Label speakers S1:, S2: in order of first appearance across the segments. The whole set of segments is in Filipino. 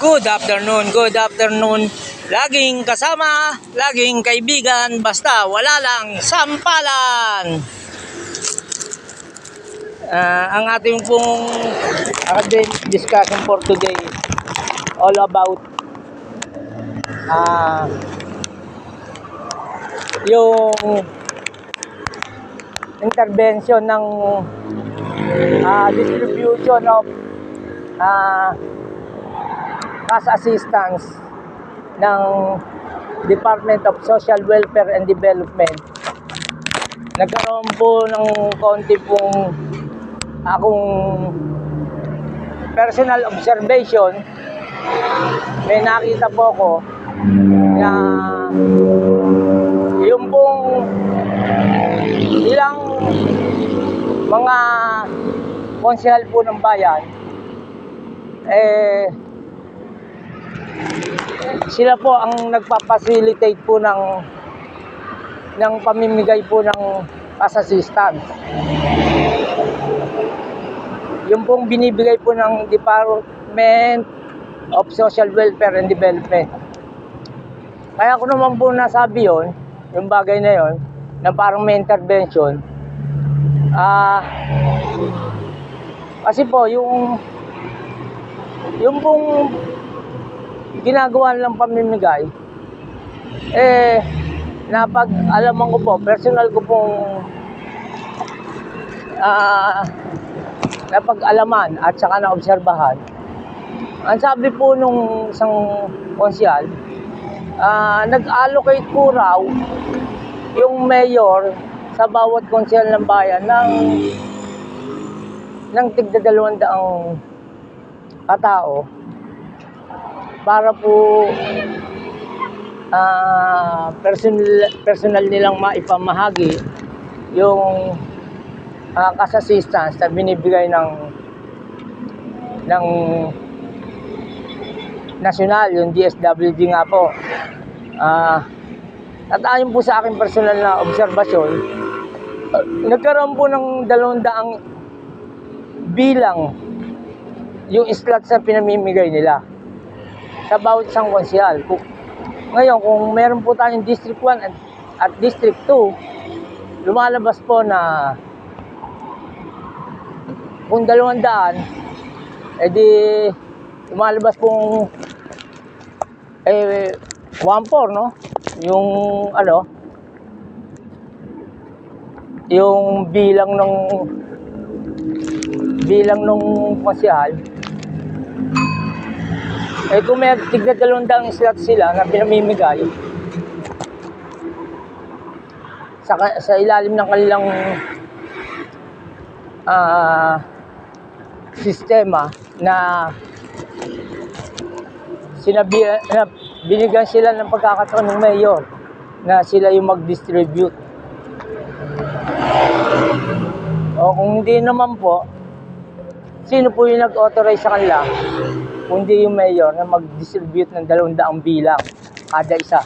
S1: Good afternoon, good afternoon. Laging kasama, laging kaibigan, basta wala lang sampalan. Ah, ang ating pong academic discussion for today all about ah yung intervention ng ah, distribution of ah, cash assistance ng Department of Social Welfare and Development. Nagkaroon po ng konti pong akong personal observation. May nakita po ako na yung pong ilang mga konsehal po ng bayan eh sila po ang nagpa-facilitate po ng ng pamimigay po ng cash assistance. Yung pong binibigay po ng Department of Social Welfare and Development. Kaya ko naman po nasabi yon, yung bagay na yon, na parang may intervention. Ah, kasi po yung yung pong ginagawa lang pamimigay, eh, napag-alaman ko po, personal ko pong ah, napag-alaman at saka naobserbahan. Ang sabi po nung isang konsyal, ah, nag-allocate po raw yung mayor sa bawat konsyal ng bayan ng ng tigda dalawang daang katao para po ah personal personal nilang maipamahagi yung uh, cash assistance na binibigay ng ng national yung DSWD nga po. Ah at ayon po sa aking personal na obserbasyon ah, nagkaroon po ng dalawang bilang yung slots na pinamimigay nila sa bawat isang konsyal. Ngayon, kung meron po tayong District 1 at, at District 2, lumalabas po na kung dalawang daan, edi lumalabas pong eh, 1-4, no? Yung ano, yung bilang ng bilang nung konsyal, eh kung may tigna dalawang slot sila na pinamimigay sa, sa ilalim ng kanilang ah sistema na sinabi na binigyan sila ng pagkakataon ng mayor na sila yung mag-distribute. O kung hindi naman po, sino po yung nag-authorize sa kanila kundi yung mayor na mag-distribute ng dalawang daang bilang kada isa.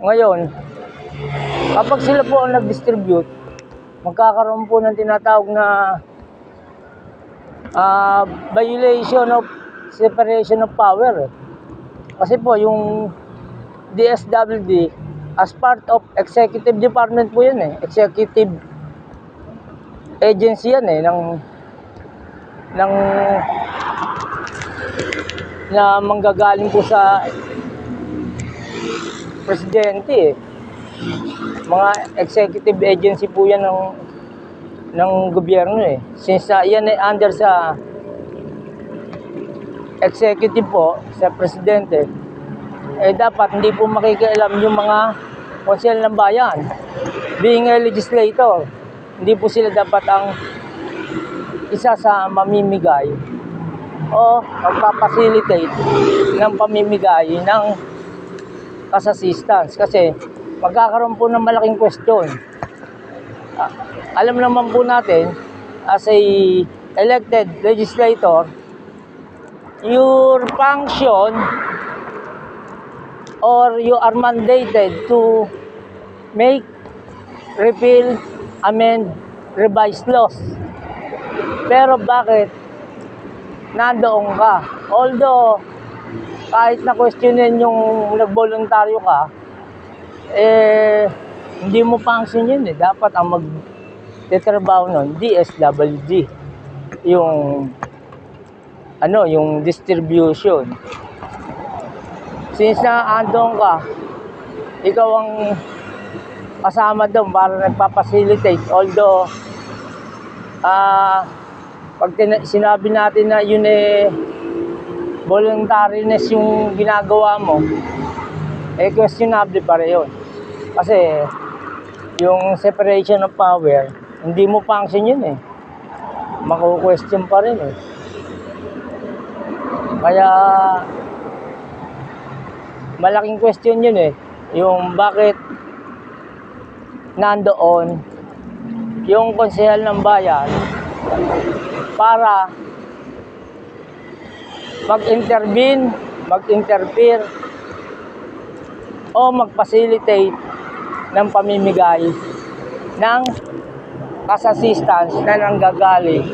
S1: Ngayon, kapag sila po ang nag-distribute, magkakaroon po ng tinatawag na ah, violation of separation of power. Kasi po, yung DSWD, as part of executive department po yan eh. Executive agency yan eh, ng ng na manggagaling po sa presidente eh. Mga executive agency po yan ng ng gobyerno eh. Since uh, yan ay under sa executive po, sa presidente, eh dapat hindi po makikialam yung mga konsel ng bayan. Being a legislator, hindi po sila dapat ang isa sa mamimigay o magpapacilitate ng pamimigay ng cash assistance kasi magkakaroon po ng malaking question. Ah, alam naman po natin as a elected legislator your function or you are mandated to make repeal, amend, revise laws. Pero bakit nandoon ka Although, kahit na questionin yung nagboluntaryo ka, eh, hindi mo function yun eh. Dapat ang mag tetrabaho nun, DSWD. Yung, ano, yung distribution. Since na andon ka, ikaw ang kasama doon para nagpapacilitate. Although, ah, pag sinabi natin na yun eh, voluntariness yung ginagawa mo, eh questionable pa rin yun. Kasi, yung separation of power, hindi mo function yun eh. Maku-question pa rin eh. Kaya, malaking question yun eh. Yung bakit nandoon yung konsehal ng bayan para mag-intervene, mag-interfere o mag-facilitate ng pamimigay ng assistance na nanggagaling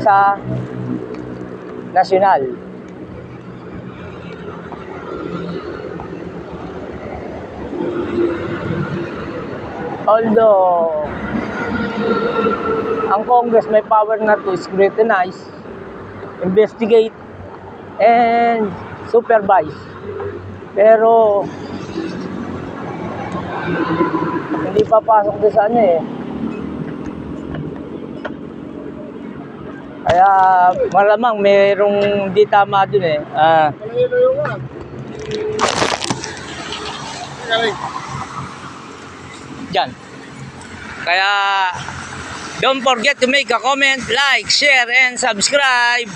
S1: sa nasyonal. Although ang Congress may power na to scrutinize, investigate, and supervise. Pero hindi papasok din sa ano eh. Kaya malamang mayroong di tama dun eh. Ah, dyan. Kaya don't forget to make a comment, like, share, and subscribe.